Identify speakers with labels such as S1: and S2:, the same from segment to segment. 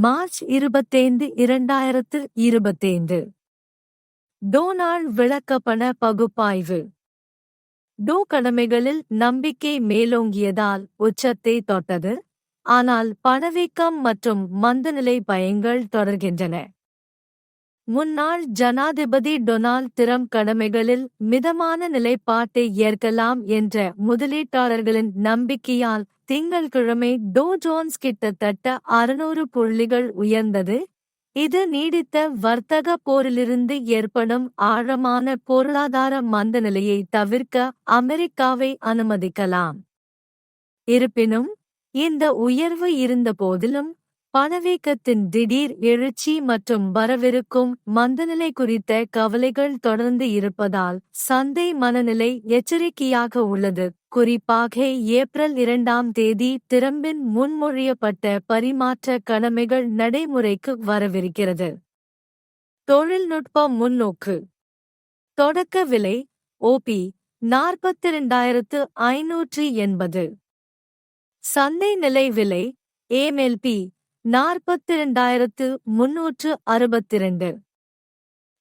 S1: March இருபத்தைந்து இரண்டாயிரத்து இருபத்தைந்து. டோனால் விளக்கப்பண பகுப்பாய்வு. டோ கடமைகளில் நம்பிக்கை மேலோங்கியதால் உச்சத்தை தொட்டது. ஆனால் பணவீக்கம் மற்றும் மந்தநிலை பயங்கள் தொடர்கின்றன. முன்னாள் ஜனாதிபதி டொனால்ட் திரம் கடமைகளில் மிதமான நிலைப்பாட்டை ஏற்கலாம் என்ற முதலீட்டாளர்களின் நம்பிக்கையால் திங்கள்கிழமை டோ ஜோன்ஸ் கிட்டத்தட்ட அறுநூறு புள்ளிகள் உயர்ந்தது. இது நீடித்த வர்த்தக போரிலிருந்து ஏற்படும் ஆழமான பொருளாதார மந்தநிலையை தவிர்க்க அமெரிக்காவை அனுமதிக்கலாம். இருப்பினும் இந்த உயர்வு இருந்தபோதிலும் பணவீக்கத்தின் திடீர் எழுச்சி மற்றும் வரவிருக்கும் மந்தநிலை குறித்த கவலைகள் தொடர்ந்து இருப்பதால் சந்தை மனநிலை எச்சரிக்கையாக உள்ளது. குறிப்பாக ஏப்ரல் இரண்டாம் தேதி திறம்பின் முன்மொழியப்பட்ட பரிமாற்ற கடமைகள் நடைமுறைக்கு வரவிருக்கிறது. தொழில்நுட்ப முன்னோக்கு. தொடக்க விலை ஓபி நாற்பத்தி இரண்டாயிரத்து ஐநூற்று எண்பது. சந்தை நிலை விலை ஏமெல்பி நாற்பத்தி இரண்டாயிரத்து முன்னூற்று அறுபத்திரண்டு.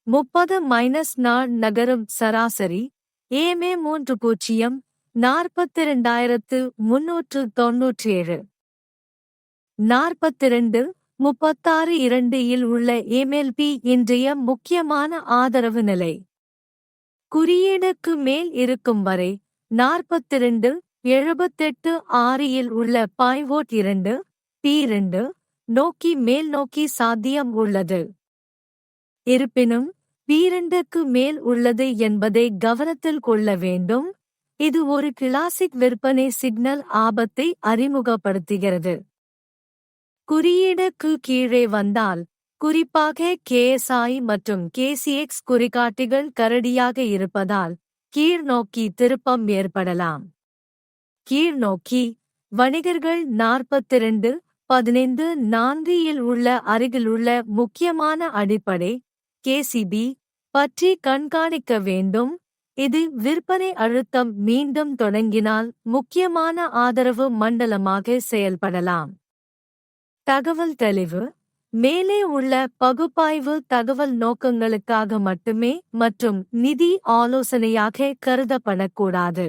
S1: முப்பது மைனஸ் நாள் நகரும் சராசரி ஏமே மூன்று பூஜ்ஜியம் நாற்பத்திரண்டாயிரத்து முன்னூற்று தொன்னூற்றி ஏழு நாற்பத்திரண்டு முப்பத்தாறு இரண்டு இல் உள்ள எம்எல்பி இன்றைய முக்கியமான ஆதரவு நிலை. குறியீடுக்கு மேல் இருக்கும் வரை நாற்பத்திரண்டு எழுபத்தெட்டு ஆறு இல் உள்ள பாய்வோட் இரண்டு பி இரண்டு நோக்கி மேல் நோக்கி சாத்தியம் உள்ளது. இருப்பினும் பீரண்டுக்கு மேல் உள்ளது என்பதை கவனத்தில் கொள்ள வேண்டும். இது ஒரு கிளாசிக் விற்பனை சிக்னல் ஆபத்தை அறிமுகப்படுத்துகிறது. குறியீடுக்கு கீழே வந்தால் குறிப்பாக கேஎஸ்ஐ மற்றும் கேசிஎக்ஸ் குறிகாட்டிகள் கரடியாக இருப்பதால் கீழ்நோக்கி திருப்பம் ஏற்படலாம். கீழ்நோக்கி வணிகர்கள் நாற்பத்திரண்டு பதினைந்து நான்கு இல் உள்ள அருகிலுள்ள முக்கியமான அடிப்படை கேசிபி பற்றி கண்காணிக்க வேண்டும் இது விற்பனை அழுத்தம் மீண்டும் தொடங்கினால் முக்கியமான ஆதரவு மண்டலமாக செயல்படலாம். தகவல் தெளிவு. மேலே உள்ள பகுப்பாய்வு தகவல் நோக்கங்களுக்காக மட்டுமே மற்றும் நிதி ஆலோசனையாக கருதப்படக்கூடாது.